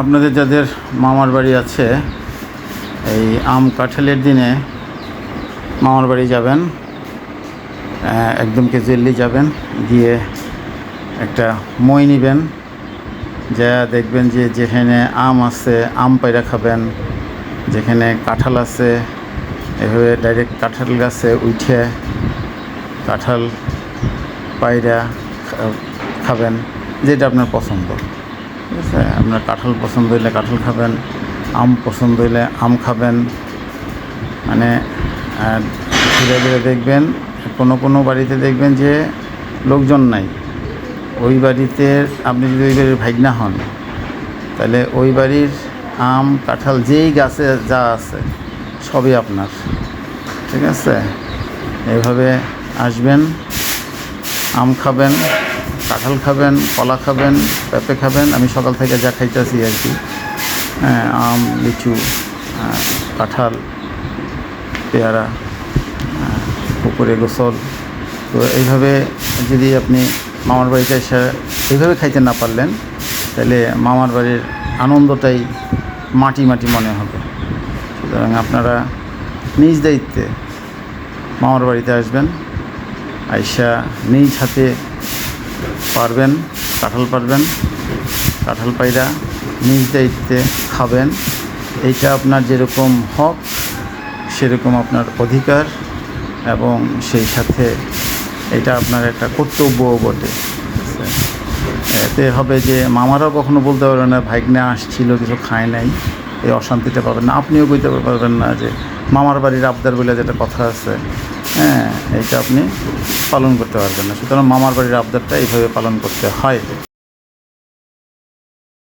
আপনাদের যাদের মামার বাড়ি আছে, এই আম কাঁঠালের দিনে মামার বাড়ি যাবেন একদম কেজুয়ালি যাবেন, গিয়ে একটা মই নিবেন, যা দেখবেন যে যেখানে আম আছে, আম পায়রা খাবেন, যেখানে কাঁঠাল আছে, এভাবে ডাইরেক্ট কাঁঠাল গাছে উঠে কাঁঠাল, পায়রা খাবেন, যেটা আপনার পছন্দ। ঠিক আছে? আপনার কাঁঠাল পছন্দ হইলে কাঁঠাল খাবেন, আম পছন্দ হইলে আম খাবেন। মানে ধীরে ঘুরে দেখবেন, কোনো কোনো বাড়িতে দেখবেন যে লোকজন নাই। ওই বাড়িতে আপনি যদি ওই বাড়ির ভাগনা হন, তাহলে ওই বাড়ির আম, কাঁঠাল যেই গাছে যা আছে, সবই আপনার। ঠিক আছে? এভাবে আসবেন, আম খাবেন। কাঁঠাল খাবেন কলা খাবেন পেঁপে খাবেন আমি সকাল থেকে যা খাইতেছি আর কি। হ্যাঁ আম লিচু কাঁঠাল পেয়ারা আহ, পুকুরে গোসল। তো এইভাবে যদি আপনি মামার বাড়িতে এসে এইভাবে খাইতে না পারলেন তাহলে মামার বাড়ির আনন্দটাই মাটি মাটি মনে হবে। সুতরাং আপনারা নিজ দায়িত্বে মামার বাড়িতে আসবেন আইসা নিজ হাতে পারবেন, কাঁঠাল পারবেন, কাঁঠাল পাইরা নিজ দায়িত্বে খাবেন। এইটা আপনার যেরকম হক, সেরকম আপনার অধিকার এবং সেই সাথে এটা আপনার একটা কর্তব্যও বটে। এতে হবে যে মামারাও কখনো বলতে পারবে না, ভাইগনা আসছিল, কিছু খায় নাই, এই অশান্তিটা পাবেন না। আপনিও কইতে পারবেন না যে, মামার বাড়ির আবদার বলে যেটা কথা আছে হ্যাঁ এইটা আপনি পালন করতে পারবেন না। সুতরাং মামার বাড়ির আবদারটা এইভাবে পালন করতে হয়।